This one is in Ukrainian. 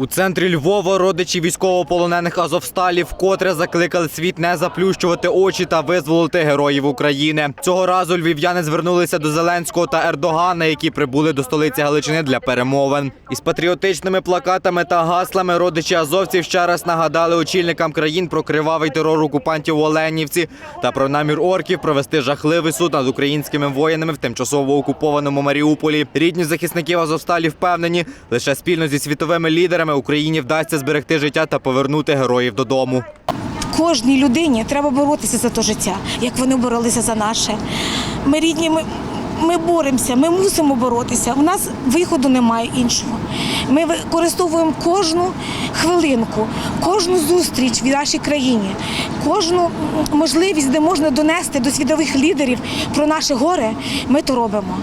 У центрі Львова родичі військовополонених Азовсталі вкотре закликали світ не заплющувати очі та визволити героїв України. Цього разу львів'яни звернулися до Зеленського та Ердогана, які прибули до столиці Галичини для перемовин. Із патріотичними плакатами та гаслами родичі азовців ще раз нагадали очільникам країн про кривавий терор окупантів у Оленівці та про намір орків провести жахливий суд над українськими воїнами в тимчасово окупованому Маріуполі. Рідні захисників Азовсталі впевнені, лише спільно зі світовими лідерами Україні вдасться зберегти життя та повернути героїв додому. Кожній людині треба боротися за те життя, як вони боролися за наше. Ми рідні, ми, ми боремося, ми мусимо боротися. У нас виходу немає іншого. Ми використовуємо кожну хвилинку, кожну зустріч в нашій країні, кожну можливість, де можна донести до світових лідерів про наше горе. Ми то робимо.